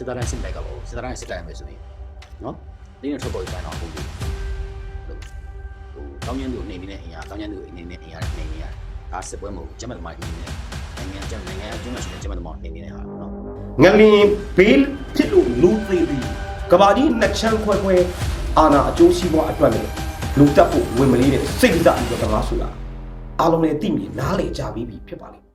စစ်သားတိုင်းစစ်တိုက်ကပါဘူးစစ်သားတိုင်းစစ်တိုက်ရမယ်ဆိုရင်နော်တင်းနဲ့ထွက်ပေါ်ပြန်တော့ဟုတ်ပြီဟိုကောင်းကျန်းသူနေနေတဲ့အင်အားကောင်းကျန်းသူနေနေအင်အားနေနေရဒါစစ်ပွဲမဟုတ်ဘူးကျမတို့မှနေနေနိုင်ငံကျမနိုင်ငံကျမရှိတဲ့ကျမတို့မှနေနေတဲ့ဟာနော်ငလင်ဘေးဖြစ်လို့လူသေးပြီးကဘာကြီးနှစ်ချမ်းခွဲခွဲအာနာအကျိုးစီးပွားအတွက်လည်းလူတက်ဖို့ဝင်မလေးတဲ့စိတ်ကစားပြီးတော့တကားဆိုတာအားလုံးလည်းသိမြင်နားလေကြပြီးပြီဖြစ်ပါလိမ့်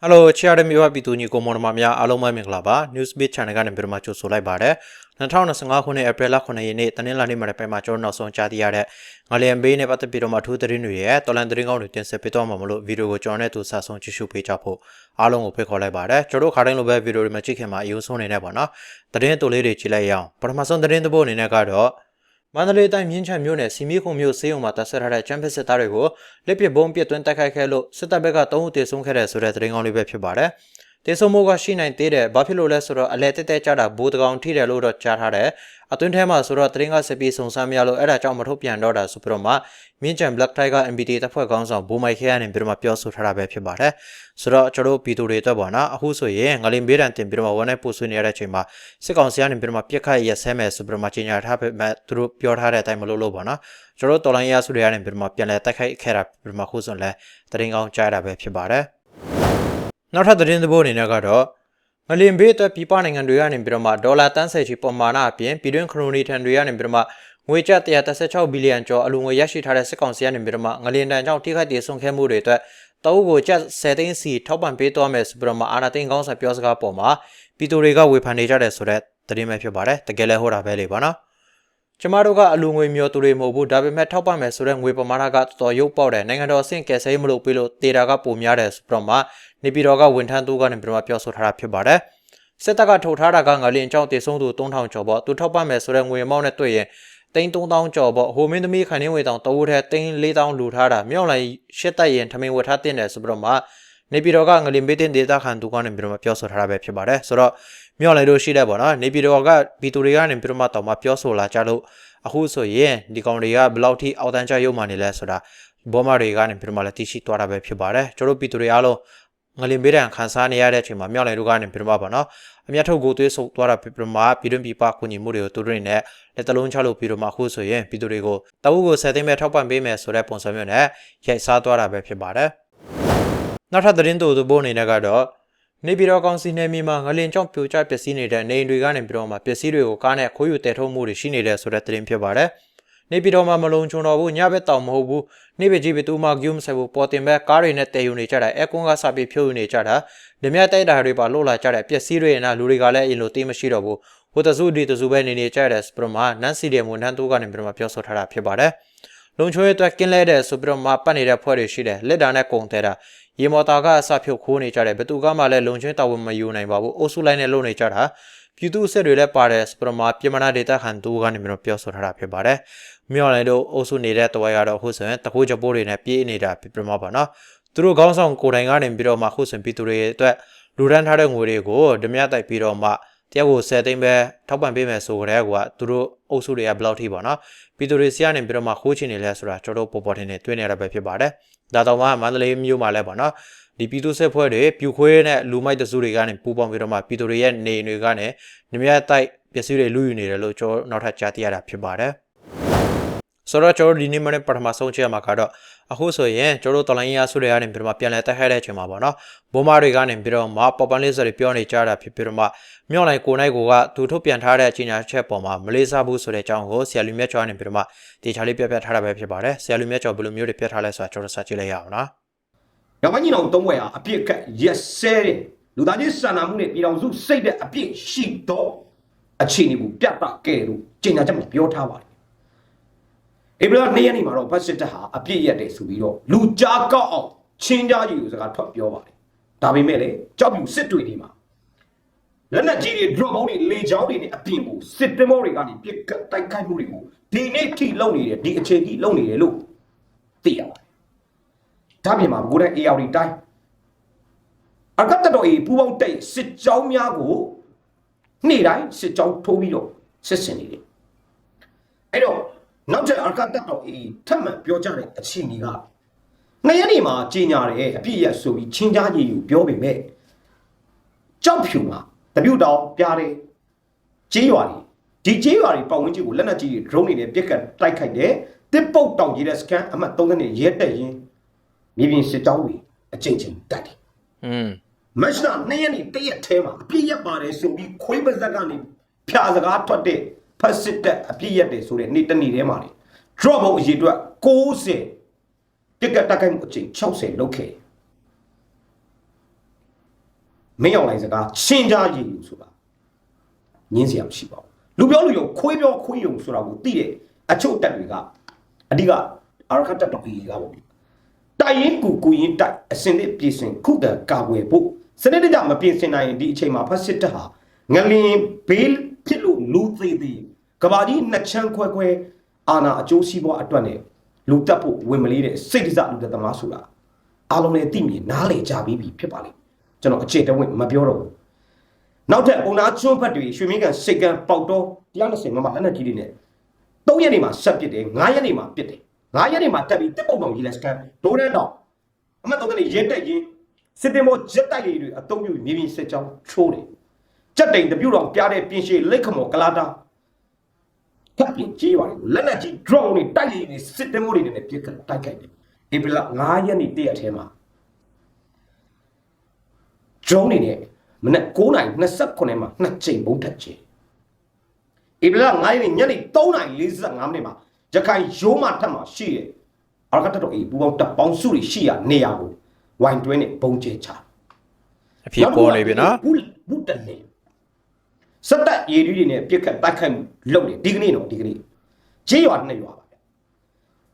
ဟယ်လိုချာရမီဝပြည်သူညီကိုမောင်နှမများအားလုံးပဲမင်္ဂလာပါ Newsbeat Channel ကနေပြန်မှကြိုဆိုလိုက်ပါတယ်2025ခုနှစ်ဧပြီလ9ရက်နေ့တနင်္လာနေ့မှာပြန်မှကျွန်တော်နောက်ဆုံးကြားသိရတဲ့ငလျင်ဘေးနဲ့ပတ်သက်ပြီးတော့မှအထူးသတင်းတွေရဲ့တော်လန်သတင်းကောင်းတွေတင်ဆက်ပေးသွားမှာမလို့ဗီဒီယိုကိုကျွန်တော်နဲ့သူဆက်ဆုံးကြည့်ရှုပေးကြဖို့အားလုံးကိုဖိတ်ခေါ်လိုက်ပါတယ်ကျွန်တော်တို့ခါတိုင်းလိုပဲဗီဒီယိုတွေမှာကြည့်ခင်မှာအယုံဆုံးနေနေပါနော်သတင်းတူလေးတွေကြည့်လိုက်ရအောင်ပထမဆုံးသတင်းသဘောအနေနဲ့ကတော့ မန္တလေးတိုင်းမြင်းချံမြို့နယ်စီမီခုံမြို့စေးုံမှာတပ်ဆထားတဲ့ချမ်ပစ်စစ်သားတွေကိုလက်ပစ်ဘုံပစ်သွင်းတိုက်ခိုက်ခဲ့လို့စစ်တပ်ဘက်က3ဦးတေဆုံးခဲ့တဲ့ဆိုတဲ့သတင်းကောင်းလေးပဲဖြစ်ပါတယ်။ တေဆုံးမှုကရှိနိုင်သေးတယ်။ဘာဖြစ်လို့လဲဆိုတော့အလဲတက်တက်ကြတာဘိုးတကောင်ထိတယ်လို့တော့ကြားထားတယ်။အတွင်းထဲမှာဆိုတော့သတင်းကစပြီးစုံစမ်းမရလို့အဲ့ဒါကြောင့်မထုတ်ပြန်တော့တာဆိုပြီးတော့မှမြင်းချံ Black Tiger MBT တပ်ဖွဲ့ခေါင်းဆောင်ဘိုးမိုက်ခဲကနေပြီးတော့မှပြောဆိုထားတာပဲဖြစ်ပါတယ်။ဆိုတော့ကျွန်တော်တို့ပြည်သူတွေအတွက်ပေါ့နော်အခုဆိုရင်ငလင်ဘေးတန်တင်ပြီးတော့မှဝန်နဲ့ပို့ဆွေးနေရတဲ့အချိန်မှာစစ်ကောင်စီကနေပြီးတော့မှပြစ်ခတ်ရက်ဆဲမယ်ဆိုပြီးတော့မှကြေညာထားပေမဲ့သူတို့ပြောထားတဲ့အတိုင်းမလုပ်လို့ပေါ့နော်။ကျွန်တော်တို့တော်လိုင်းရစုတွေကနေပြီးတော့မှပြန်လဲတိုက်ခိုက်ခဲ့တာပြီးတော့မှခုဆိုရင်လဲသတင်းကောင်းကြားရတာပဲဖြစ်ပါတယ်။ နောက်ထပ်သတင်းသဘောအနေနဲ့ကတော့မလင်ဘေးအတွက်ပြည်ပနိုင်ငံတွေကနေပြီးတော့မှဒေါ်လာတန်းဆယ်ချီပမာဏအပြင်ပြည်တွင်းခရိုနီထံတွေကနေပြီးတော့မှငွေကျပ်136ဘီလီယံကျော်အလူငွေရရှိထားတဲ့စစ်ကောင်စီကနေပြီးတော့မှငလင်တန်ကြောင့်ထိခိုက်ဒေဆုံးခဲ့မှုတွေအတွက်တအုပ်ကိုကျပ်10သိန်းစီထောက်ပံ့ပေးသွားမယ်ဆိုပြီးတော့မှအာနာသိန်းကောင်းဆောင်ပြောစကားပေါ်မှာပြည်သူတွေကဝေဖန်နေကြတယ်ဆိုတော့သတင်းပဲဖြစ်ပါတယ်တကယ်လည်းဟုတ်တာပဲလေပါနော် ကျမတို့ကအလူငွေမျိုးသူတွေမဟုတ်ဘူးဒါပေမဲ့ထောက်ပံ့မယ်ဆိုတဲ့ငွေပမာဏကတော်တော်ရုပ်ပေါက်တယ်နိုင်ငံတော်အဆင့်ကယ်ဆယ်ရေးမလုပ်ပေးလို့တေတာကပုံများတယ်ဆိုပြီးတော့မှနေပြည်တော်ကဝန်ထမ်းသူကနေပြီးတော့မှပြောဆိုထားတာဖြစ်ပါတယ်စစ်တပ်ကထုတ်ထားတာကငလင်အကြောင်းတည်ဆုံးသူ3000ကျော်ပေါ့သူထောက်ပံ့မယ်ဆိုတဲ့ငွေအမောင်းနဲ့တွေ့ရင်တိန်း3000ကျော်ပေါ့ဟိုမင်းသမီးခိုင်နှင်းဝေတောင်တဝူထဲတိန်း4000လူထားတာမြောက်လိုက်ရှစ်တက်ရင်ထမင်းဝတ်ထားတင်တယ်ဆိုပြီးတော့မှနေပြည်တော်ကငလင်ဘေးတင်ဒေတာခံသူကနေပြီးတော့မှပြောဆိုထားတာပဲဖြစ်ပါတယ်ဆိုတော့ မြောက်လိုက်လို့ရှိတယ်ပေါ့နော်နေပြည်တော်ကပြည်သူတွေကနေပြီးတော့မှတောင်မှပြောဆိုလာကြလို့အခုဆိုရင်ဒီကောင်တွေကဘယ်လောက်ထိအောက်တန်းချရုံမှနေလဲဆိုတာဘောမတွေကနေပြီးတော့မှလည်းသိရှိသွားတာပဲဖြစ်ပါတယ်ကျွန်တော်တို့ပြည်သူတွေအားလုံးငလင်ဘေးတံခန်းစားနေရတဲ့အချိန်မှာမြောက်လိုက်တို့ကနေပြီးတော့မှပေါ့နော်အမျက်ထုတ်ကိုသွေးဆုပ်သွားတာဖြစ်ပြီးတော့မှပြည်တွင်းပြည်ပကူညီမှုတွေကိုသူတို့တွေနဲ့လက်တလုံးချလို့ပြီးတော့မှအခုဆိုရင်ပြည်သူတွေကိုတအုပ်ကိုဆက်သိမ်းမဲ့ထောက်ပံ့ပေးမယ်ဆိုတဲ့ပုံစံမျိုးနဲ့ရိုက်စားသွားတာပဲဖြစ်ပါတယ်နောက်ထပ်သတင်းတူသူပို့အနေနဲ့ကတော့ နေပြည်တော်ကောင်စီနယ်မြေမှာငလင်ကြောင့်ပြိုကျပျက်စီးနေတဲ့နေအိမ်တွေကနေပြီးတော့မှပျက်စီးတွေကိုကားနဲ့ခိုးယူတည်ထုတ်မှုတွေရှိနေတဲ့ဆိုတဲ့သတင်းဖြစ်ပါတယ်။နေပြည်တော်မှာမလုံခြုံတော့ဘူးညဘက်တောင်မဟုတ်ဘူး။နေပြည်ကြီးဘသူမှဂယူးမဆိုင်ဘူးပေါ်တင်ဘက်ကားတွေနဲ့တည်ယူနေကြတာအဲကွန်းကစပြီးဖြိုးယူနေကြတာ။ဓမြတိုက်တာတွေပါလှုပ်လာကြတဲ့ပျက်စီးတွေနဲ့လူတွေကလည်းအရင်လိုတေးမရှိတော့ဘူး။ဟိုတစုဒီတစုပဲနေနေကြတဲ့စပရမနန်စီဒီယမ်ဝန်ထမ်းတို့ကနေပြီးတော့မှပြောဆိုထားတာဖြစ်ပါတယ်။ လုံချိုရဲ့အတွက်ကင်းလဲတဲ့ဆိုပြီးတော့မှပတ်နေတဲ့ဖွဲ့တွေရှိတယ်လက်တာနဲ့ကုံတဲတာရေမော်တာကအစဖြုတ်ခိုးနေကြတယ်ဘသူကမှလည်းလုံချင်းတာဝန်မယူနိုင်ပါဘူးအုပ်စုလိုက်နဲ့လုံနေကြတာပြည်သူစစ်တွေလည်းပါတယ်စပရမပြမနာဒေတာခန်တူကနေမျိုးပြောဆိုထားတာဖြစ်ပါတယ်မြောက်လိုက်တို့အုပ်စုနေတဲ့တဝိုင်းကတော့အခုဆိုရင်တခိုးကြပိုးတွေနဲ့ပြေးနေတာပြမပါနော်သူတို့ခေါင်းဆောင်ကိုယ်တိုင်ကနေပြီးတော့မှအခုဆိုရင်ပြည်သူတွေအတွက်လူရန်ထားတဲ့ငွေတွေကိုဓမြတိုက်ပြီးတော့မှ တရားကို10သိန်းပဲထောက်ပံ့ပေးမယ်ဆိုကြတဲ့ကွာသူတို့အုပ်စုတွေကဘယ်လောက်ထိပေါ့နော်ပြည်သူတွေစီကနေပြီးတော့မှခိုးချင်နေလဲဆိုတာကျွန်တော်တို့ပေါ်ပေါ်ထင်နေတွေ့နေရတာပဲဖြစ်ပါတယ်ဒါတော့မှမန္တလေးမြို့မှာလည်းပေါ့နော်ဒီပြည်သူစစ်ဖွဲ့တွေပြူခွေးနဲ့လူမိုက်တစုတွေကနေပူပေါင်းပြီးတော့မှပြည်သူတွေရဲ့နေတွေကနေနမြတ်တိုက်ပစ္စည်းတွေလူယူနေတယ်လို့ကျွန်တော်နောက်ထပ်ကြားသိရတာဖြစ်ပါတယ် ဆိုတော့ကျွန်တော်ဒီနေ့မှပထမဆုံးချက်ရမှာကတော့အခုဆိုရင်ကျွန်တော်တို့တော်လိုင်းရဆုတွေကနေပြီးတော့မှပြန်လဲတက်ခိုက်တဲ့အချိန်မှာပေါ့နော်ဘိုးမတွေကနေပြီးတော့မှပေါ်ပန်လေးစတွေပြောနေကြတာဖြစ်ပြီးတော့မှမြော့လိုက်ကိုနိုင်ကိုကသူထုတ်ပြန်ထားတဲ့အချိန်ညာချက်ပေါ်မှာမလေးစားဘူးဆိုတဲ့အကြောင်းကိုဆရာလူမြတ်ကျော်ကနေပြီးတော့မှတေချာလေးပြပြထားတာပဲဖြစ်ပါတယ်ဆရာလူမြတ်ကျော်ဘယ်လိုမျိုးတွေပြထားလဲဆိုတာကျွန်တော်စကြည့်လိုက်ရအောင်နော်။ရောင်မကြီးတော်သုံးဝဲဟာအပြစ်ကရက်စဲတဲ့လူသားချင်းစာနာမှုနဲ့ပြည်တော်စုစိတ်တဲ့အပြစ်ရှိတော့အခြေအနေကိုပြတ်တာကဲလို့ကျင်ညာချက်မှာပြောထားပါတယ်။ ဧပြီလ2ရက်နေ့မှာတော့ဘတ်စစ်တပ်ဟာအပြစ်ရက်တယ်ဆိုပြီးတော့လူကြားကောက်အောင်ချင်းကြားကြီးကိုစကားထွက်ပြောပါတယ်။ဒါပေမဲ့လည်းကြောက်ပြူစစ်တွေဒီမှာလက်နက်ကြီးတွေ drone ဘုံတွေလေကြောင်းတွေနဲ့အပြင်ကိုစစ်တင်မောတွေကနေပြစ်ကတ်တိုက်ခိုက်မှုတွေကိုဒီနေ့ထိလုံနေတယ်ဒီအချိန်ထိလုံနေတယ်လို့သိရပါတယ်။ဒါပြင်မှာဘိုးတဲ့ AR တိုင်းအကတ်တော်အေပူပေါင်းတိတ်စစ်ကြောင်းများကိုနေ့တိုင်းစစ်ကြောင်းထိုးပြီးတော့စစ်ဆင်နေတယ်။အဲ့တော့ နောက်ထပ်အကတ်တော်အေထပ်မံပြောကြတဲ့အခြေအနေကနှစ်ရက်နေမှာကြီးညာတယ်အပြည့်ရက်ဆိုပြီးချင်းကြားကြီးကိုပြောပေမဲ့ကြောက်ဖြူမှာတပြုတ်တောင်ပြားတယ်ကြေးရွာတွေဒီကြေးရွာတွေပတ်ဝန်းကျင်ကိုလက်နက်ကြီးတွေ drone တွေနဲ့ပြစ်ကတ်တိုက်ခိုက်တယ်တစ်ပုတ်တောင်ကြီးတဲ့စကန်အမှတ်30နဲ့ရဲတက်ရင်မြေပြင်စစ်ကြောင်းတွေအချိန်ချင်းတက်တယ်อืมမက်ရှနာနှစ်ရက်နေတရက်ထဲမှာအပြည့်ရက်ပါတယ်ဆိုပြီးခွေးပါဇက်ကနေဖြာစကားထွက်တဲ့ ဖက်စစ်တက်အပြည့်ရက်တယ်ဆိုတဲ့နေ့တစ်နေ့ထဲမှာလေ drop ဘုံအရေးအတွက်60တက်ကတက်ကိုက်မှုအချိန်60လောက်ခဲ့မင်းအောင်လိုက်စကားရှင်းကြရည်လို့ဆိုတာညင်းစရာမရှိပါဘူးလူပြောလူယုံခွေးပြောခွေးယုံဆိုတာကိုသိတဲ့အချုပ်တက်တွေကအဓိကအာရခတ်တက်တော်ကြီးကပေါ့တိုင်ရင်ကူကူရင်တိုက်အစင်သစ်ပြည်စင်ခုခံကာကွယ်ဖို့စနစ်တကျမပြင်ဆင်နိုင်ရင်ဒီအချိန်မှာဖက်စစ်တပ်ဟာငလင်ဘေးဖြစ်လို့လူသေးသေး ကဘာကြီးနှစ်ချမ်းခွဲခွဲအာနာအကျိုးစီးပွားအတွက်နဲ့လူတက်ဖို့ဝင်မလေးတဲ့စိတ်ဒဇလူတက်သမားဆိုတာအားလုံးလည်းသိမြင်နားလည်ကြပြီးပြီဖြစ်ပါလိမ့်ကျွန်တော်အခြေတဝင့်မပြောတော့ဘူးနောက်ထပ်ပုံနာကျွန်းဖက်တွေရွှေမင်းကန်စိတ်ကန်ပေါက်တော့120မမလက်နက်ကြီးတွေနဲ့3ရက်နေမှာဆက်ပစ်တယ်9ရက်နေမှာပစ်တယ်9ရက်နေမှာတက်ပြီးတက်ပုတ်တောင်ကြီးလက်စကန်ဒိုးတဲ့တောင်အမှတ်တော့ကနေရဲတက်ရင်စစ်တင်မောဂျက်တိုက်လေးတွေအတုံးပြူမြေပြင်စစ်ကြောင်းချိုးတယ်ကြက်တိန်တပြူတော်ပြားတဲ့ပြင်ရှည်လက်ခမောကလာတာ ထပ်ပြီးကြီးပါတယ်လက်နက်ကြီး drone တွေတိုက်လေးတွေစစ်တင်မောတွေနဲ့ပြစ်ခတ်တိုက်ခိုက်တယ်ဧပြီလ9ရက်နေ့တရက်ထဲမှာ drone တွေနဲ့မနက်9:29မှာနှစ်ချိန်ဘုံထက်ချေဧပြီလ9ရက်နေ့ညနေ3:45မိနစ်မှာရခိုင်ရိုးမထက်မှာရှိတယ်အာရကတတော်အေးပူပေါင်းတပ်ပေါင်းစုတွေရှိရနေရကိုဝိုင်တွင်းနဲ့ပုံကျဲချအဖြစ်ပေါ်နေပြီနော်ဘူးဘူးတနေ စက်တက်ရေဒီတွေနဲ့ပြစ်ခတ်တိုက်ခိုက်မှုလုပ်တယ်ဒီကနေ့တော့ဒီကနေ့ဂျေးရွာနှစ်ရွာပါဗျ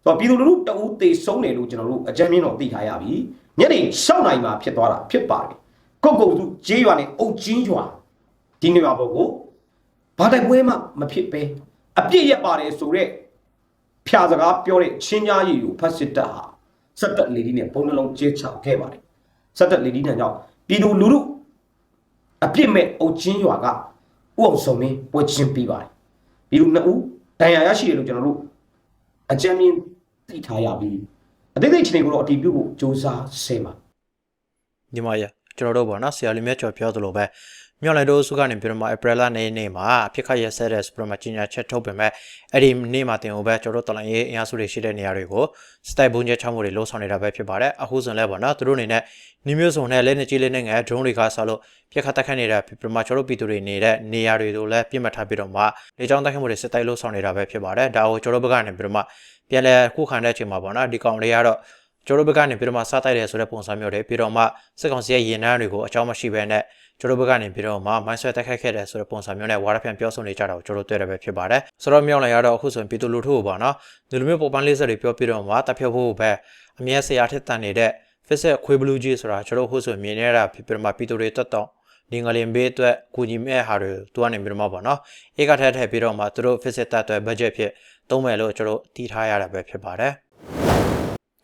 ဆိုတော့ပြည်သူလူထုတအူးတေဆုံးတယ်လို့ကျွန်တော်တို့အကြမ်းမြင့်တော့သိထားရပြီညနေ7:00နာရီမှာဖြစ်သွားတာဖြစ်ပါတယ်ကုတ်ကုတ်စုဂျေးရွာနဲ့အုတ်ချင်းရွာဒီနေရာပေါ်ကိုဘာတိုက်ပွဲမှမဖြစ်ပဲအပြစ်ရက်ပါတယ်ဆိုတော့ဖြာစကားပြောတဲ့ချင်းကြားရည်ကိုဖတ်စစ်တပ်ဟာစက်တက်လေဒီနဲ့ဘုံနှလုံးကျဲချခဲ့ပါတယ်စက်တက်လေဒီနဲ့ကြောင့်ပြည်သူလူထုအပြစ်မဲ့အုတ်ချင်းရွာက ဥအောင်စုံမင်းပွဲချင်းပြီးပါတယ်ပြည်သူနှစ်ဦးဒဏ်ရာရရှိတယ်လို့ကျွန်တော်တို့အကြမ်းမြင်သိထားရပြီးအသေးသေးချင်းတွေကိုတော့အတီးပြုတ်ဖို့စ조사ဆဲပါညီမရကျွန်တော်တို့ပေါ့နော်ဆရာလူမြတ်ကျော်ပြောသလိုပဲ မြောက်လိုက်တို့စုကနေပြီးတော့မှ April လနေ့နေ့မှာအဖြစ်ခတ်ရဆက်တဲ့စပရမကြီးညာချက်ထုတ်ပေမဲ့အဲ့ဒီနေ့မှာတင်ဟိုပဲကျွန်တော်တို့တော်လိုင်းရေးအင်အားစုတွေရှိတဲ့နေရာတွေကိုစတိုက်ဘုံကျချမှုတွေလှုံ့ဆော်နေတာပဲဖြစ်ပါတယ်အခုဆိုရင်လည်းပေါ့နော်သူတို့အနေနဲ့နီမျိုးစုံနဲ့လက်နေကြီးလေးနဲ့ငယ် drone တွေကဆောက်လို့ပြက်ခတ်တက်ခတ်နေတာဖြစ်ပြီးမှကျွန်တော်တို့ပြည်သူတွေနေတဲ့နေရာတွေကိုလည်းပြစ်မှတ်ထားပြီးတော့မှလေကြောင်းတက်ခတ်မှုတွေစတိုက်လှုံ့ဆော်နေတာပဲဖြစ်ပါတယ်ဒါကိုကျွန်တော်တို့ဘက်ကနေပြီးတော့မှပြန်လဲခုခံတဲ့အချိန်မှာပေါ့နော်ဒီကောင်တွေကတော့ကျွန်တော်တို့ဘက်ကနေပြီးတော့မှစားတိုက်တယ်ဆိုတဲ့ပုံစံမျိုးတွေပြီးတော့မှစစ်ကောင်စီရဲ့ရင်နှန်းတွေကိုအကြောင်းမရှိဘဲနဲ့ ကျွန်တော်တို့ဘက်ကနေပြီးတော့မှမိုင်းဆွဲတိုက်ခိုက်ခဲ့တယ်ဆိုတဲ့ပုံစံမျိုးနဲ့ဝါရဖြန့်ပြောဆိုနေကြတာကိုကျွန်တော်တို့တွေ့ရပဲဖြစ်ပါတယ်ဆိုတော့မြောက်လိုက်ရတော့အခုဆိုရင်ပြည်သူလူထုကိုပေါ့နော်ဒီလိုမျိုးပေါ်ပန်းလေးစက်တွေပြောပြီးတော့မှတပ်ဖြတ်ဖို့ပဲအမြဲဆရာထက်တန်နေတဲ့ fixed ခွေးဘလူးကြီးဆိုတာကျွန်တော်တို့အခုဆိုရင်မြင်ရတာဖြစ်ပြီးတော့မှပြည်သူတွေတက်တော့ဒီငလင်ဘေးအတွက်ကူညီမဲ့ဟာတွေသူကနေပြီးတော့မှပေါ့နော်ဧကထက်ထည့်ပြီးတော့မှသူတို့ fixed တက်အတွက် budget ဖြစ်သုံးမယ်လို့ကျွန်တော်တို့တည်ထားရတာပဲဖြစ်ပါတယ်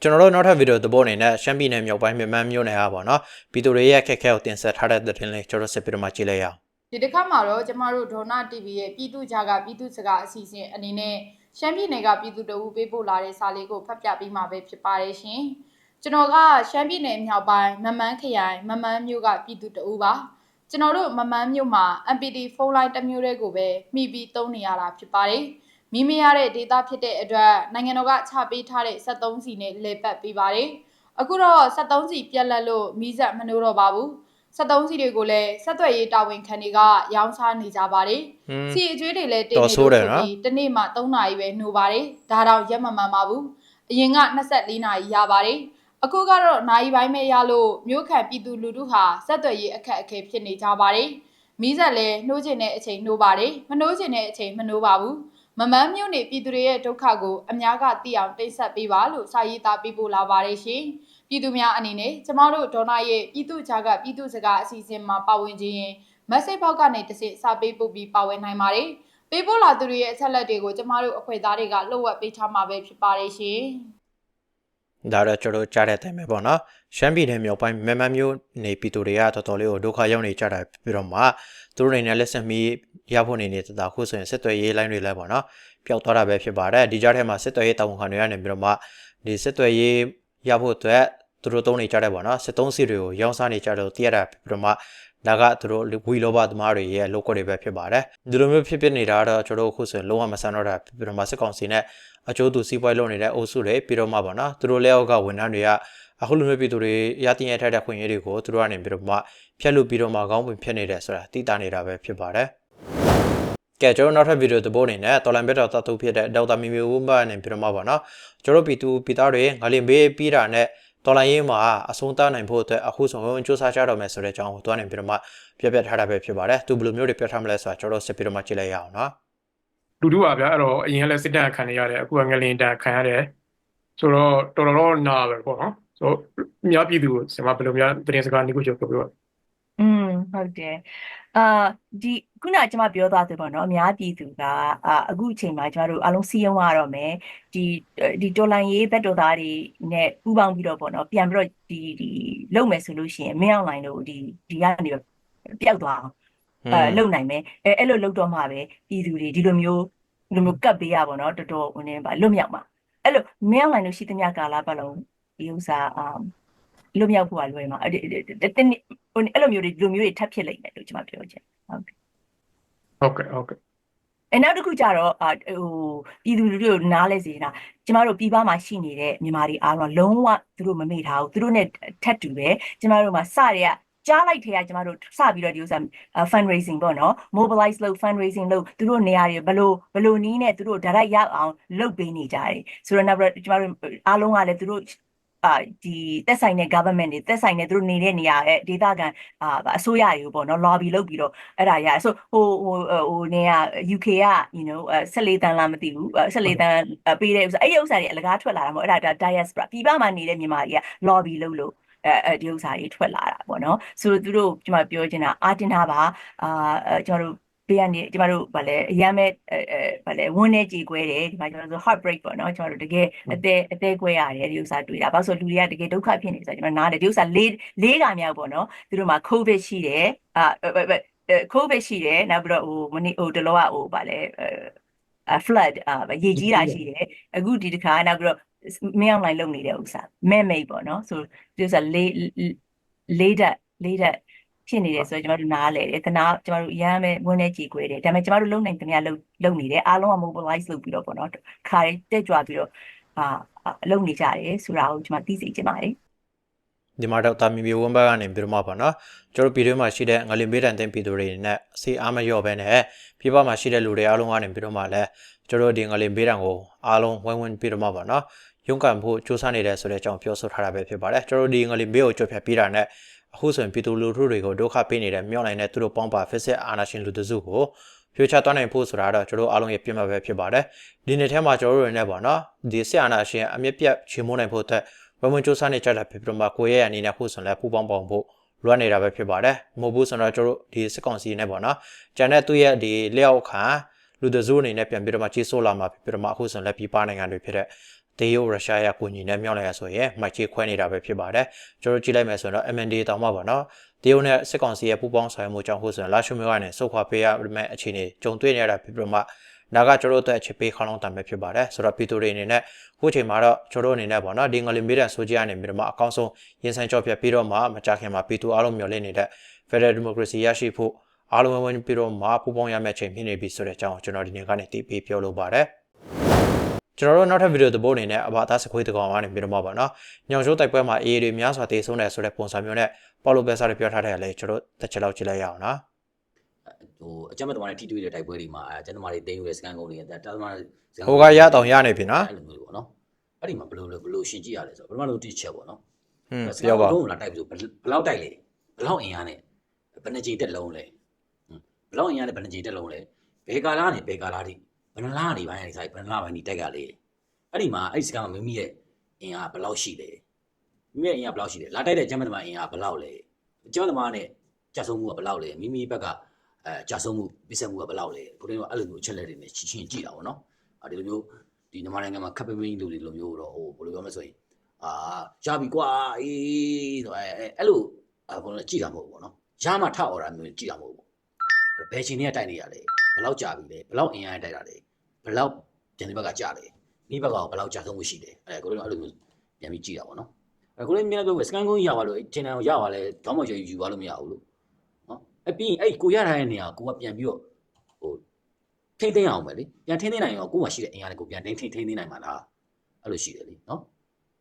ကျွန်တော်တို့နောက်ထပ်ဗီဒီယိုသဘောအနေနဲ့ရှမ်းပြည်နယ်မြောက်ပိုင်းမြန်မာမြို့နယ်အားပေါ့နော်ပြည်သူတွေရဲ့အခက်အခဲကိုတင်ဆက်ထားတဲ့သတင်းလေးကျွန်တော်စစ်ပြီးတော့မှကြည့်လိုက်ရအောင်ဒီတစ်ခါမှာတော့ကျမတို့ဒေါနာ TV ရဲ့ပြည်သူ့ဂျာကပြည်သူ့စကားအစီအစဉ်အနေနဲ့ရှမ်းပြည်နယ်ကပြည်သူတအူပေးပို့လာတဲ့စာလေးကိုဖတ်ပြပေးမှာပဲဖြစ်ပါတယ်ရှင်။ကျွန်တော်ကရှမ်းပြည်နယ်မြောက်ပိုင်းမမန်းခရိုင်မမန်းမြို့ကပြည်သူတအူပါ။ကျွန်တော်တို့မမန်းမြို့မှာ MPD ဖုန်းလိုင်းတစ်မျိုးတည်းကိုပဲမိပြီးသုံးနေရတာဖြစ်ပါတယ်။ မိမိရတဲ့ data ဖြစ်တဲ့အတွက်နိုင်ငံတော်ကချပေးထားတဲ့73စီနဲ့လေပတ်ပေးပါတယ်။အခုတော့73စီပြက်လက်လို့မီးစက်မနှိုးတော့ပါဘူး။73စီတွေကိုလည်းဆက်သွယ်ရေးတာဝန်ခံတွေကရောင်းချနေကြပါတယ်။ဟွန်းစီအကျွေးတွေလည်းတင်တော်နေဆိုးတယ်နော်ပြီးတနေ့မှ3နာရီပဲနှိုးပါတယ်ဒါတော့ရက်မမှန်ပါဘူးအရင်က24နာရီရပါတယ်အခုကတော့နာရီပိုင်းပဲရလို့မြို့ခံပြည်သူလူထုဟာဆက်သွယ်ရေးအခက်အခဲဖြစ်နေကြပါတယ်မီးဆက်လည်းနှိုးချင်တဲ့အချိန်နှိုးပါတယ်မနှိုးချင်တဲ့အချိန်မနှိုးပါဘူး မမန်းမြို့နေပြည်သူတွေရဲ့ဒုက္ခကိုအများကသိအောင်တိတ်ဆက်ပေးပါလို့စာရေးသားပေးပို့လာပါတယ်ရှင်ပြည်သူများအနေနဲ့ကျမတို့ဒေါနာရဲ့ပြည်သူ့ဂျာကပြည်သူ့စကားအစီအစဉ်မှာပါဝင်ခြင်းရင် message box ကနေတစ်ဆင့်စာပေးပို့ပြီးပါဝင်နိုင်ပါတယ်။ပေးပို့လာသူတွေရဲ့အချက်လက်တွေကိုကျမတို့အဖွဲ့သားတွေကလှုပ်ဝက်ပေးထားမှာပဲဖြစ်ပါတယ်ရှင်။ဒါတော့ကျွန်တော်တို့ကြားတဲ့အတိုင်းပဲပေါ့နော်ရှမ်းပြည်နယ်မြောက်ပိုင်းမြန်မာမြို့နေပြည်သူတွေကတော်တော်လေးကိုဒုက္ခရောက်နေကြတာဖြစ်ပြီးတော့မှသူတို့တွေနဲ့လက်ဆက်မီ ရဖို့နေနေတာခုဆိုရင်စစ်သွေးရေးလိုင်းတွေလည်းပေါ့နော်ပျောက်သွားတာပဲဖြစ်ပါတယ်ဒီကြားထဲမှာစစ်သွေးရေးတာဝန်ခံတွေကနေပြီးတော့မှဒီစစ်သွေးရေးရဖို့အတွက်သူတို့တုံးနေကြတဲ့ပေါ့နော်စစ်သုံးစီတွေကိုရောင်းစားနေကြတယ်လို့သိရတာဖြစ်ပြီးတော့မှဒါကသူတို့ဝီလောဘသမားတွေရဲ့ logo တွေပဲဖြစ်ပါတယ်ဒီလိုမျိုးဖြစ်ဖြစ်နေတာတော့ကျွန်တော်တို့အခုဆိုရင်လုံးဝမဆန်တော့တာဖြစ်ပြီးတော့မှစစ်ကောင်စီနဲ့အကျိုးသူစီးပွားလုပ်နေတဲ့အုပ်စုတွေပြီးတော့မှပေါ့နော်သူတို့လက်အောက်ကဝန်ထမ်းတွေကအခုလိုမျိုးပြည်သူတွေရတင်ရထိုက်တဲ့ခွင့်ရတွေကိုသူတို့ကနေပြီးတော့မှဖျက်လို့ပြီးတော့မှခေါင်းဝင်ဖြစ်နေတယ်ဆိုတာသိတာနေတာပဲဖြစ်ပါတယ် ကဲကျွန်တော်နောက်ထပ်ဗီဒီယိုတစ်ပုဒ်အနေနဲ့တော်လန်ဘက်တော်တတ်သူဖြစ်တဲ့ဒေါက်တာမီမီဝုမနဲ့ပြီးတော့မှပေါ့နော်ကျွန်တော်ပြည်သူပြည်သားတွေငါလင်ဘေးပြီးတာနဲ့တော်လိုင်းရေးမှာအဆုံးသတ်နိုင်ဖို့အတွက်အခုဆိုရင်စူးစမ်းကြတော့မယ်ဆိုတဲ့အကြောင်းကိုတွားနေပြီးတော့မှပြပြထားတာပဲဖြစ်ပါတယ်သူဘယ်လိုမျိုးတွေပြထားမလဲဆိုတာကျွန်တော်စစ်ပြီးတော့မှကြည့်လိုက်ရအောင်နော်လူထုပါဗျာအဲ့တော့အရင်ကလည်းစစ်တပ်ခံနေရတယ်အခုကငလင်တပ်ခံရတယ်ဆိုတော့တော်တော်တော့နာပဲပေါ့နော်ဆိုတော့အများပြည်သူကိုဆင်မဘယ်လိုများသတင်းစကားနေကိုချုပ်ပြောပြပါอืมဟုတ်တယ် အာဒီခုနကကျွန်မပြောသွားသလိုပေါ့နော်အများပြည်သူကအာအခုအချိန်မှာကျွန်တော်တို့အားလုံးစီးရုံးရတော့မယ်ဒီဒီတော်လိုင်းရေးဘက်တော်သားတွေနဲ့ပူးပေါင်းပြီးတော့ပေါ့နော်ပြန်ပြီးတော့ဒီဒီလုပ်မယ်ဆိုလို့ရှိရင်မင်းအောင်လိုင်းတို့ဒီဒီကနေပျောက်သွားအောင်အဲလုပ်နိုင်မယ်အဲအဲ့လိုလုပ်တော့မှပဲပြည်သူတွေဒီလိုမျိုးဒီလိုမျိုးကပ်ပေးရပါတော့တော်တော်ဟိုနေပါလွတ်မြောက်မှာအဲ့လိုမင်းအောင်လိုင်းတို့ရှိသမျှကာလပတ်လုံးဒီဥစ္စာအာ လွတ်မြောက်ဖို့ကလွယ်မှာအဲ့ဒီဟိုအဲ့လိုမျိုးတွေဒီလိုမျိုးတွေထပ်ဖြစ်လိမ့်မယ်လို့ကျွန်မပြောချင်ဟုတ်ကဲ့ဟုတ်ကဲ့ဟုတ်ကဲ့အဲနောက်တစ်ခုကျတော့အာဟိုပြည်သူလူထုကိုနားလဲစေတာကျမတို့ပြည်ပမှာရှိနေတဲ့မြန်မာတွေအားလုံးလုံးဝသူတို့မမေ့ထားဘူးသူတို့ ਨੇ ထက်တူပဲကျမတို့မှာစတဲ့ကကြားလိုက်ထဲကကျမတို့စပြီးတော့ဒီဥစ္စာ fundraising ပေါ့နော် mobilize လုပ် fundraising လုပ်သူတို့နေရာတွေဘလို့ဘလို့နီးနဲ့သူတို့ direct ရောက်အောင်လုပ်ပေးနေကြတယ်ဆိုတော့နောက်ပြီးတော့ကျမတို့အားလုံးကလည်းသူတို့ အာဒီတက်ဆိုင်တဲ့ government တွေတက်ဆိုင်တဲ့သူတို့နေတဲ့နေရာရဲ့ဒေသခံအာအစိုးရတွေကိုပေါ့နော် lobby လုပ်ပြီးတော့အဲ့ဒါရဆိုဟိုဟိုဟိုနေက UK က you know 14တန်လားမသိဘူး14တန်ပေးတဲ့ဥစ္စာအဲ့ဒီဥစ္စာတွေအလကားထွက်လာတာမဟုတ်အဲ့ဒါ diaspora ပြည်ပမှာနေတဲ့မြန်မာတွေက lobby လုပ်လို့အဲအဲဒီဥစ္စာတွေထွက်လာတာပေါ့နော်ဆိုတော့သူတို့ကျွန်မပြောချင်တာအာတင်တာပါအာကျွန်တော်တို့ ဘေးကနေကျမတို့ဗာလဲအရမ်းပဲအဲဗာလဲဝန်းနေကြည်ကွဲတယ်ဒီမှာကျမတို့ heartbreak ပေါ့နော်ကျမတို့တကယ်အသေးအသေးကွဲရတယ်ဒီဥစ္စာတွေ့တာဘာလို့ဆိုလူတွေကတကယ်ဒုက္ခဖြစ်နေဆိုကျမနားတယ်ဒီဥစ္စာလေးလေးကမြောက်ပေါ့နော်သူတို့မှာ covid ရှိတယ်အာ covid ရှိတယ်နောက်ပြီးတော့ဟိုမနေ့ဟိုတလောကဟိုဗာလဲအဲ flood အာရေကြီးတာရှိတယ်အခုဒီတစ်ခါနောက်ပြီးတော့မင်းအောင်လိုင်းလုပ်နေတဲ့ဥစ္စာမဲ့မိတ်ပေါ့နော်ဆိုဒီဥစ္စာလေးလေးတက်လေးတက် ဖြစ်နေတယ်ဆိုတော့ကျမတို့နားလဲတယ်တနာကျမတို့အရမ်းပဲဝင်နေကြည်ခွေတယ်ဒါပေမဲ့ကျမတို့လုံနိုင်သမျှလုံလုံနေတယ်အားလုံးက mobilize လုပ်ပြီးတော့ပေါ့နော်ခါရီတက်ကြွပြီးတော့အာလုံနေကြတယ်ဆိုတာကိုကျမသိစေချင်ပါတယ်ဒီမှာတော့တာမီမီဝမ်ဘတ်ကနေပြီးတော့မှပါနော်ကျွန်တော်ပြည်တွင်းမှာရှိတဲ့ငလင်ဘေးတန်တဲ့ပြည်သူတွေနဲ့စီအားမလျော့ပဲနဲ့ပြည်ပမှာရှိတဲ့လူတွေအားလုံးကနေပြီးတော့မှလည်းကျွန်တော်ဒီငလင်ဘေးတန်ကိုအားလုံးဝိုင်းဝန်းပြီးတော့မှပါနော်ရုန်းကန်ဖို့စူးစမ်းနေတယ်ဆိုတဲ့အကြောင်းပြောဆိုထားတာပဲဖြစ်ပါတယ်ကျွန်တော်ဒီငလင်ဘေးကိုကြွဖြတ်ပြီးတာနဲ့ အခုဆိုရင်ပြည်သူလူထုတွေကိုဒုက္ခပေးနေတဲ့မြောက်နိုင်တဲ့သူတို့ပေါင်းပါဖစ်စစ်အာဏာရှင်လူတစုကိုဖြိုချသွားနိုင်ဖို့ဆိုတာတော့ကျွန်တော်အားလုံးရဲ့ပြတ်မှတ်ပဲဖြစ်ပါတယ်ဒီနေ့ထဲမှာကျွန်တော်တို့တွေနဲ့ပေါ့နော်ဒီစစ်အာဏာရှင်အမြင့်ပြတ်ချေမှုန်းနိုင်ဖို့အတွက်ဝမွန်စူးစမ်းနေကြတာဖြစ်ပြီးတော့မှကိုရဲရအနေနဲ့ခုဆိုလည်းပူပေါင်းပေါင်းဖို့လွတ်နေတာပဲဖြစ်ပါတယ်မဟုတ်ဘူးဆိုတော့ကျွန်တော်တို့ဒီစစ်ကောင်စီနဲ့ပေါ့နော်ကျန်တဲ့သူ့ရဲ့ဒီလျှောက်ခံလူတစုအနေနဲ့ပြန်ပြီးတော့မှကြီးစိုးလာမှာဖြစ်ပြီးတော့မှအခုဆိုရင်လည်းပြည်ပနိုင်ငံတွေဖြစ်တဲ့ တရုတ်ရုရှားရဲ့ကိုညီနဲ့မြောက်လိုက်ရဆိုရင်မိုက်ချေခွဲနေတာပဲဖြစ်ပါတယ်ကျွန်တော်ကြည့်လိုက်မယ်ဆိုတော့ MND တောင်မှပေါ့နော်တရုတ်နဲ့စစ်ကောင်စီရဲ့ပူးပေါင်းဆောင်ရွက်မှုကြောင့်ဟုတ်ဆိုရင်လာရှုမျိုးကနေစုခွာပေးရမယ့်အခြေအနေကြုံတွေ့နေရတာဖြစ်ပြီးတော့မှဒါကကျွန်တော်တို့အတွက်အခြေပေးခေါင်းလောင်းတံပဲဖြစ်ပါတယ်ဆိုတော့ပြည်သူတွေအနေနဲ့ခုချိန်မှာတော့ကျွန်တော်တို့အနေနဲ့ပေါ့နော်ဒီငလင်မီဒန်ဆိုကြရနေပြီးတော့မှအကောင်းဆုံးရင်ဆိုင်ကြောပြပြီးတော့မှမကြခင်မှာပြည်သူအားလုံးမျှော်လင့်နေတဲ့ Federal Democracy ရရှိဖို့အားလုံးဝန်းပြီးတော့မှပူးပေါင်းရမယ့်ချိန်ဖြစ်နေပြီဆိုတဲ့အကြောင်းကိုကျွန်တော်ဒီနေ့ကနေတည်ပြီးပြောလိုပါတယ် ကျွန်တော်တို့နောက်ထပ်ဗီဒီယိုတစ်ပုဒ်အနေနဲ့အဘာသားစခွေးတကောင်ကနေပြီးတော့မှပါနော်ညောင်ရှိုးတိုက်ပွဲမှာအေးတွေများစွာတည်ဆုံးတယ်ဆိုတဲ့ပုံစံမျိုးနဲ့ပေါလိုဘက်ဆာတွေပြောထားတယ်လေကျွန်တော်တစ်ချက်လောက်ကြည့်လိုက်ရအောင်နော်ဟိုအကြမ်းမဲ့သမားတွေထိတွေ့တဲ့တိုက်ပွဲတွေမှာအကြမ်းသမားတွေတင်းယူတဲ့စကန်ကုန်းတွေတာသမားဟိုကရတောင်ရနေပြီနော်အဲ့လိုမျိုးပေါ့နော်အဲ့ဒီမှာဘယ်လိုလဲဘယ်လိုရှင်းကြည့်ရလဲဆိုတော့ပထမဆုံးတစ်ချက်ပေါ့နော်ဟွန်းစကပြောပါတော့လာတိုက်ပြီးဆိုဘယ်လောက်တိုက်လဲဘယ်လောက်အင်အားနဲ့ဘယ်နှကြိမ်တက်လုံးလဲဘယ်လောက်အင်အားနဲ့ဘယ်နှကြိမ်တက်လုံးလဲဘယ်ကာလာနဲ့ဘယ်ကာလာထိ ဘယ်နှလားနေပိုင်းနေဆိုင်ဘယ်နှလားပိုင်းနေတိုက်ကလေးအဲ့ဒီမှာအဲ့ဒီစကမိမိရဲ့အင်အားဘယ်လောက်ရှိလဲမိမိရဲ့အင်အားဘယ်လောက်ရှိလဲလာတိုက်တဲ့ကျမ်းမသမားအင်အားဘယ်လောက်လဲကျမ်းမသမားနဲ့ကြာဆုံးမှုကဘယ်လောက်လဲမိမိဘက်ကအဲကြာဆုံးမှုပြည့်စုံမှုကဘယ်လောက်လဲဘုရင်ကအဲ့လိုမျိုးအချက်လက်တွေနဲ့ချင်းချင်းကြည့်တာပေါ့နော်အဲ့ဒီလိုမျိုးဒီမြန်မာနိုင်ငံမှာခပ်ပမင်းလူတွေလိုမျိုးတော့ဟိုဘယ်လိုပြောမလဲဆိုရင်အာရပြီကွာအေးဆိုအဲအဲ့လိုအဘုံလည်းကြည်တာမဟုတ်ဘူးပေါ့နော်ရမှထအော်တာမျိုးကြည်တာမဟုတ်ဘူးဘယ်ချိန်နဲ့တိုက်နေရလဲ ဘယ်လောက်ကြာပြီလဲဘယ်လောက်အင်အားနဲ့တိုက်တာလဲဘယ်လောက်ဂျန်ဒီဘက်ကကြာလဲမိဘက်ကဘယ်လောက်ကြာဆုံးမှုရှိလဲအဲကိုတို့ကအဲ့လိုမျိုးပြန်ပြီးကြည့်တာပေါ့နော်အခုလည်းမြင်လိုက်တော့စကန်ကုန်းရပါလို့ချင်တယ်ရပါလဲတောင်းမကျော်ယူပါလို့မရဘူးလို့နော်အပြီးအဲ့ကိုရထားတဲ့နေရာကိုကပြန်ပြီးတော့ဟိုထိမ့်သိမ်းအောင်ပဲလေပြန်ထိမ့်သိမ်းနိုင်ရောကိုမှရှိတဲ့အင်အားတွေကိုပြန်ထိမ့်ထိမ့်ထိမ့်သိမ်းနိုင်မှာလားအဲ့လိုရှိတယ်လေနော်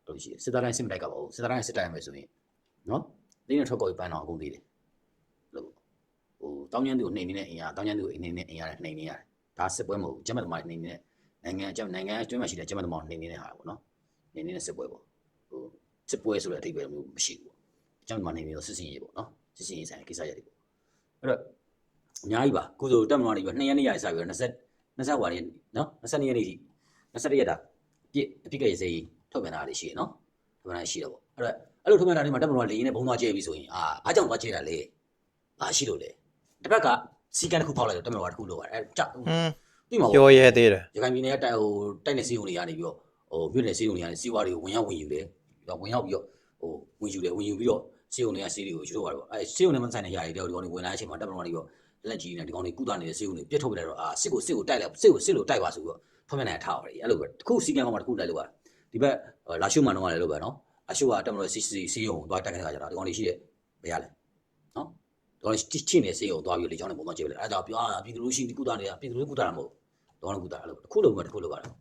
အဲ့လိုရှိတယ်စစ်သားတိုင်းစစ်မတိုက်ကပါဘူးစစ်သားတိုင်းစစ်တိုင်းပဲဆိုရင်နော်တင်းနဲ့ထွက်ကောက်ပန်းတော့အကုန်သေးတယ်လို့ ဟိုတောင်းကျန်းသူကိုနှိမ်နေတဲ့အင်အားတောင်းကျန်းသူကိုနှိမ်နေတဲ့အင်အားနဲ့နှိမ်နေရတယ်ဒါစစ်ပွဲမဟုတ်ဘူးကျမတ်သမားနှိမ်နေတဲ့နိုင်ငံအကျနိုင်ငံအတွင်းမှာရှိတဲ့ကျမတ်သမားနှိမ်နေတဲ့ဟာပေါ့နော်နှိမ်နေတဲ့စစ်ပွဲပေါ့ဟိုစစ်ပွဲဆိုတဲ့အဓိပ္ပာယ်မျိုးမရှိဘူးပေါ့ကျမတ်သမားနှိမ်နေတော့စစ်စင်ရေးပေါ့နော်စစ်စင်ရေးဆိုင်ကိစ္စရပ်တွေပေါ့အဲ့တော့အများကြီးပါကုသိုလ်တက်မတော်နေပြီး2ရက်နေ့ရစပြီးတော့20 20ဝါရီနော်22ရက်နေ့ထိ21ရက်တာပြည့်အပြည့်ကရေးစေးထုတ်ပြန်တာလေးရှိရနော်ထုတ်ပြန်တာရှိတော့ပေါ့အဲ့တော့အဲ့လိုထုတ်ပြန်တာတွေမှာတက်မတော်လေရင်နဲ့ဘုံသွားကျဲပြီဆိုရင်အာအားကြောင့်သွားကျဲတာလေအာရှိလို့လေ တစ်ဘက်ကစီကံတစ်ခုဖောက်လိုက်တော့တက်မတော်ကတစ်ခုလောက်ရတယ်အဲ့ကြောက်ဟွန်းသိမှာပြောပေါ့ရဲသေးတယ်ရခိုင်ပြည်နယ်ကတိုက်ဟိုတိုက်နေစီးုံတွေကနေပြီးတော့ဟိုမြို့နယ်စီးုံတွေကနေစီးပွားတွေကိုဝင်ရောက်ဝင်ယူတယ်ပြီးတော့ဝင်ရောက်ပြီးတော့ဟိုဝင်ယူတယ်ဝင်ယူပြီးတော့စီးုံတွေကစီးတွေကိုယူတော့ပါတော့အဲစီးုံတွေမဆိုင်တဲ့ຢာတွေတော့ဒီကောင်တွေဝင်လာတဲ့အချိန်မှာတက်မတော်ကနေပြီးတော့လက်ကြီးနဲ့ဒီကောင်တွေကုသနေတဲ့စီးုံတွေပြစ်ထုတ်ပြလိုက်တော့အာစစ်ကိုစစ်ကိုတိုက်လိုက်စစ်ကိုစစ်လို့တိုက်ပါဆိုပြီးတော့ဖွင့်ပြနိုင်ထားပါတယ်အဲ့လိုပဲတစ်ခုစီကံကောင်မှတစ်ခုတိုက်လို့ပါဒီဘက်လာရှုမှန်တော့လည်းလို့ပဲနော်အရှုကတက်မတော်စီစီစီးုံသွားတိုက်ခိုင်းတာကြတာဒီကောင်တွေရှိတဲ့ဘယ်ရလဲနော်ဒီကောင် တွေချင်းနေစီးုံသွားပြီးလေကြောင်းနဲ့ပုံတော့ကြည့်လိုက်အဲ့ဒါပြောအာပြည်သူလူရှိဒီကုသနေတာပြည်သူလူကုသတာမဟုတ်တော့ကုသတာလို့တစ်ခုလုံးပဲတစ်ခုလုံးပါတော့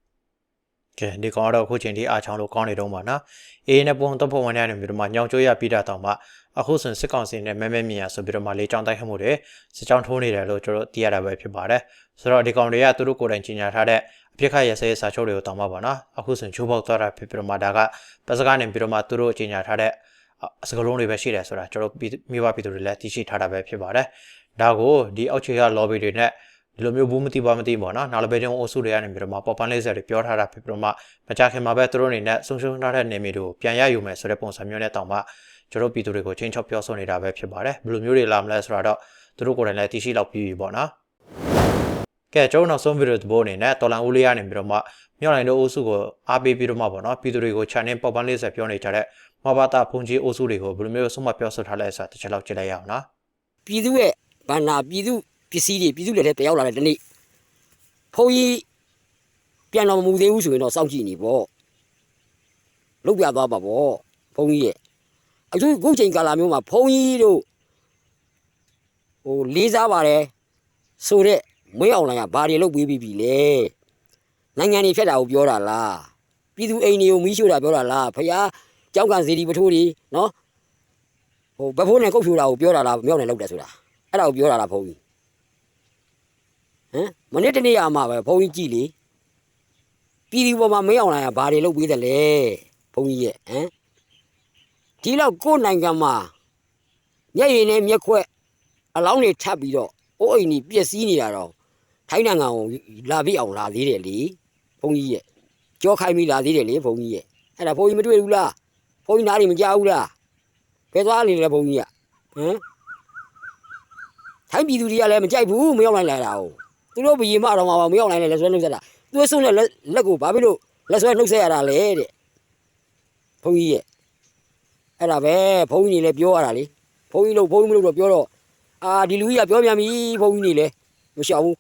ကဲဒီကောင်ကတော့အခုချိန်ထိအားချောင်းလို့ကောင်းနေတော့မှာနော်အေးနဲ့ပုံတော့ပုံဝင်နေတယ်ပြီးတော့မှညောင်ကျိုးရပြီးတာတော့မှအခုဆိုစစ်ကောင်စီနဲ့မဲမဲမြင်ရဆိုပြီးတော့မှလေကြောင်းတိုက်ခတ်မှုတွေစစ်ကြောင်းထိုးနေတယ်လို့ကျွန်တော်သိရတာပဲဖြစ်ပါတယ်ဆိုတော့ဒီကောင်တွေကသူတို့ကိုယ်တိုင်ကြီးညာထားတဲ့အပြစ်ခတ်ရစဲစာချုပ်တွေကိုတောင်းပါပါနော်အခုဆိုချိုးပေါက်သွားတာဖြစ်ပြီးတော့မှဒါကပတ်စကားနေပြီးတော့မှသူတို့ကြီးညာထားတဲ့အ စကလုံးတွေပဲရှိတယ်ဆိုတာကျွန်တော်မိဘပြည်သူတွေလည်းသိရှိထားတာပဲဖြစ်ပါတယ်ဒါကိုဒီအောက်ခြေက lobby တွေနဲ့ဒီလိုမျိုးဘူးမတိပါမတိပေါ့နော်နောက်လည်းပဲတုံးအုပ်စုတွေကနေပြီးတော့မှပေါ်ပန်းလေးဆက်တွေပြောထားတာဖြစ်ပြီးတော့မှမကြခင်မှာပဲသူတို့အနေနဲ့ဆုံးရှုံးထားတဲ့နေမီတွေကိုပြန်ရယူမယ်ဆိုတဲ့ပုံစံမျိုးနဲ့တောင်မှကျွန်တော်ပြည်သူတွေကိုချင်းချောက်ပြောဆိုနေတာပဲဖြစ်ပါတယ်ဘယ်လိုမျိုးတွေလာမလဲဆိုတာတော့သူတို့ကိုယ်တိုင်လည်းသိရှိလောက်ပြီးပြီပေါ့နော်ကဲကျွန်တော်နောက်ဆုံးဗီဒီယိုသဘောအနေနဲ့တော်လန်ဦးလေးကနေပြီးတော့မှမြောက်နိုင်တို့အုပ်စုကိုအားပေးပြီးတော့မှပေါ့နော်ပြည်သူတွေကို channel ပေါ်ပန်းလေးဆက်ပြောနေကြတဲ့ မဘာတာဖုန်ကြီးအုပ်စုတွေကိုဘယ်လိုမျိုးဆုံးမပြောဆိုထားလဲဆိုတာတစ်ချက်လောက်ကြည့်လိုက်ရအောင်နော်ပြည်သူရဲ့ဗန္နာပြည်သူပစ္စည်းတွေပြည်သူလက်ထဲတယောက်လာတဲ့ဒီနေ့ဖုန်းကြီးပြန်တော်မမူသေးဘူးဆိုရင်တော့စောင့်ကြည့်နေပေါ့လုတ်ပြသွားပါပေါ့ဖုန်းကြီးရဲ့အခုခုချိန်ကာလမျိုးမှာဖုန်းကြီးတို့ဟိုလေးစားပါတယ်ဆိုတဲ့မွေးအောင်လိုင်းကဘာတွေလုတ်ပေးပြီးပြီလဲနိုင်ငံတွေဖြတ်တာကိုပြောတာလားပြည်သူအိမ်တွေကိုမီးရှို့တာပြောတာလားဖះ ကြောက်ကန်စီဒီပထိုးတွေနော်ဟိုဘဖိုးနဲ့ကုတ်ဖြူတာကိုပြောတာလားမြောက်နေလောက်တယ်ဆိုတာအဲ့ဒါကိုပြောတာလားဘုန်းကြီးဟမ်မနေ့တနေ့ရမှာပဲဘုန်းကြီးကြည့်လေပြည်ဒီပေါ်မှာမင်းအောင်လိုင်းကဘာတွေလုပ်ပေးတယ်လဲဘုန်းကြီးရဲ့ဟမ်ဒီလောက်ကိုယ်နိုင်ငံမှာမျက်ရည်နဲ့မျက်ခွက်အလောင်းတွေထပ်ပြီးတော့အိုးအိမ်ကြီးပျက်စီးနေတာတော့ထိုင်းနိုင်ငံကိုလာပြီးအောင်လာသေးတယ်လေဘုန်းကြီးရဲ့ကြောခိုင်းပြီးလာသေးတယ်လေဘုန်းကြီးရဲ့အဲ့ဒါဘုန်းကြီးမတွေ့ဘူးလား ဘုန်းကြီးနားတွေမကြားဘူးလားဘယ်သွားနေလဲဘုံကြီးကဟမ်ထိုင်းပြည်သူတွေကလည်းမကြိုက်ဘူးမရောက်နိုင်လာတာ哦သူတို့ဘယင်မတော်မှာမရောက်နိုင်လဲလက်ဆွဲနှုတ်ဆက်တာသူ့ဆုံးတဲ့လက်ကိုဘာဖြစ်လို့လက်ဆွဲနှုတ်ဆက်ရတာလဲတဲ့ဘုံကြီးရဲ့အဲ့ဒါပဲဘုံကြီးနေလဲပြောရတာလေဘုံကြီးလို့ဘုံကြီးမလို့တော့ပြောတော့အာဒီလူကြီးကပြောမြန်ပြီဘုံကြီးနေလဲမရှောင်ဘူး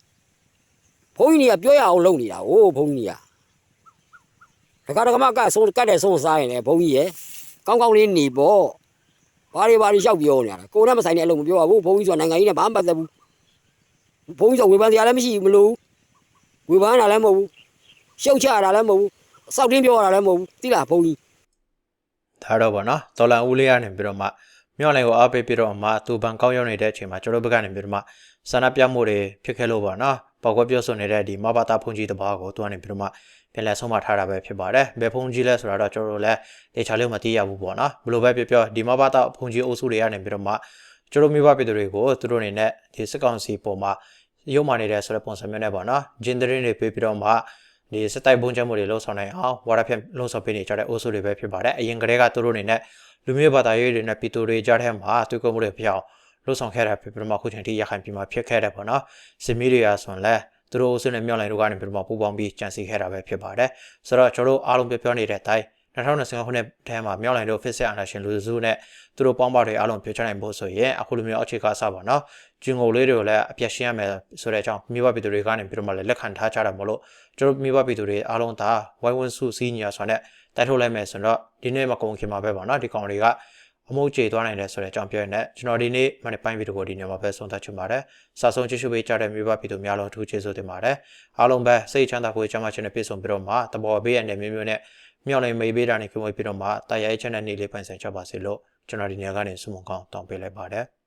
ဘုံကြီးနေကပြောရအောင်လုပ်နေတာ哦ဘုံကြီးကတခါတခါမှကဆုံးကတ်တဲ့ဆုံးစားရင်လည်းဘုံကြီးရဲ့ ကောင်းကောင်းလေးနေပေါ့ဘာတွေဘာတွေရှောက်ပြောနေရတာကိုယ်နဲ့မဆိုင်တဲ့အလုပ်မပြောပါဘူးဘုန်းကြီးဆိုတာနိုင်ငံကြီးနဲ့ဘာမှမပတ်သက်ဘူးဘုန်းကြီးဆိုဝေဖန်စရာလည်းမရှိဘူးမလို့ဝေဖန်တာလည်းမဟုတ်ဘူးရှုတ်ချတာလည်းမဟုတ်ဘူးစောက်တင်းပြောရတာလည်းမဟုတ်ဘူးသိလားဘုန်းကြီးဒါတော့ဗောနော်ဒေါ်လာဦးလေးကနေပြီးတော့မှမြောက်လိုင်ကိုအားပေးပြီးတော့မှသူဘန်ကောက်ရောက်နေတဲ့အချိန်မှာကျွန်တော်တို့ဘက်ကနေပြီးတော့မှဆန္ဒပြမှုတွေဖြစ်ခဲ့လို့ဗောနော်ပေါက်ကွက်ပြောဆိုနေတဲ့ဒီမဘာတာဖုန်ကြီးတဘာကိုသူကနေပြီးတော့မှ ပြန်လဲဆုံးမထားတာပဲဖြစ်ပါတယ်ဘယ်ဖုန်ကြီးလဲဆိုတာတော့ကျွန်တော်တို့လည်းတေချာလေးမသိရဘူးဗောနော်ဘယ်လိုပဲပြောပြောဒီမဘာတာဖုန်ကြီးအုပ်စုတွေကနေပြီးတော့မှကျွန်တော်မိဘပြည်သူတွေကိုသူတို့အနေနဲ့ဒီစစ်ကောင်စီပုံမှာရုံမာနေတဲ့ဆိုတဲ့ပုံစံမျိုးနဲ့ဗောနော်ဂျင်ဒရင်တွေပေးပြီးတော့မှဒီစစ်တိုက်ပုံချမှုတွေလှုပ်ဆောင်နိုင်အောင်ဝါရဖြန့်လှုပ်ဆောင်ပေးနေကြတဲ့အုပ်စုတွေပဲဖြစ်ပါတယ်အရင်ကတည်းကသူတို့အနေနဲ့လူမျိုးဘာသာရေးတွေနဲ့ပြည်သူတွေကြားထဲမှာတွေ့ကြုံမှုတွေဖြစ်အောင်လှုပ်ဆောင်ခဲ့တာဖြစ်ပြီးတော့မှအခုချိန်ထိရခိုင်ပြည်မှာဖြစ်ခဲ့တယ်ပေါ့နော်စစ်မီးတွေရာဆိုရင်လည်း သူတို့အုပ်စုနဲ့မြောက်လိုက်တို့ကနေပြီးတော့မှပူပေါင်းပြီးကြံစည်ခဲ့တာပဲဖြစ်ပါတယ်ဆိုတော့ကျွန်တော်တို့အားလုံးပြောပြောနေတဲ့အတိုင်း2025ခုနှစ်ထဲမှာမြောက်လိုင်တို့ဖစ်ဆက်အာဏာရှင်လူစုနဲ့သူတို့ပေါင်းပါတွေအားလုံးပြောချနိုင်ဖို့ဆိုရင်အခုလိုမျိုးအောက်ခြေကားစားပါနော်ဂျင်ငိုလေးတွေကိုလည်းအပြတ်ရှင်းရမယ်ဆိုတဲ့အကြောင်းမိဘပြည်သူတွေကနေပြီးတော့မှလည်းလက်ခံထားကြတာမလို့ကျွန်တော်မိဘပြည်သူတွေအားလုံးဒါဝိုင်းဝန်းစုစည်းညီရဆိုတဲ့တိုက်ထုတ်လိုက်မယ်ဆိုတော့ဒီနေ့မကုန်ခင်မှာပဲပေါ့နော်ဒီကောင်တွေက အမုတ်ကြေသွားနိုင်တယ်ဆိုတဲ့အကြောင်းပြောရတဲ့ကျွန်တော်ဒီနေ့မနေ့ပိုင်းဗီဒီယိုကိုဒီနေ့မှာပဲဆုံးသတ်ချင်ပါတယ်။စာဆုံးကြည့်ရှုပေးကြတဲ့မိဘပြည်သူများလုံးအထူးကျေးဇူးတင်ပါတယ်။အားလုံးပဲစိတ်ချမ်းသာကိုယ်ချမ်းသာခြင်းနဲ့ပြည့်စုံပြီးတော့မှတဘောဘေးရတဲ့မျိုးမျိုးနဲ့မြောက်နိုင်မေးပေးတာနဲ့ကြုံပြီးတော့မှတရားရေးချက်နဲ့နေလေးပိုင်ဆိုင်ကြပါစေလို့ကျွန်တော်ဒီနေ့ကနေဆုမွန်ကောင်းတောင်းပေးလိုက်ပါတယ်။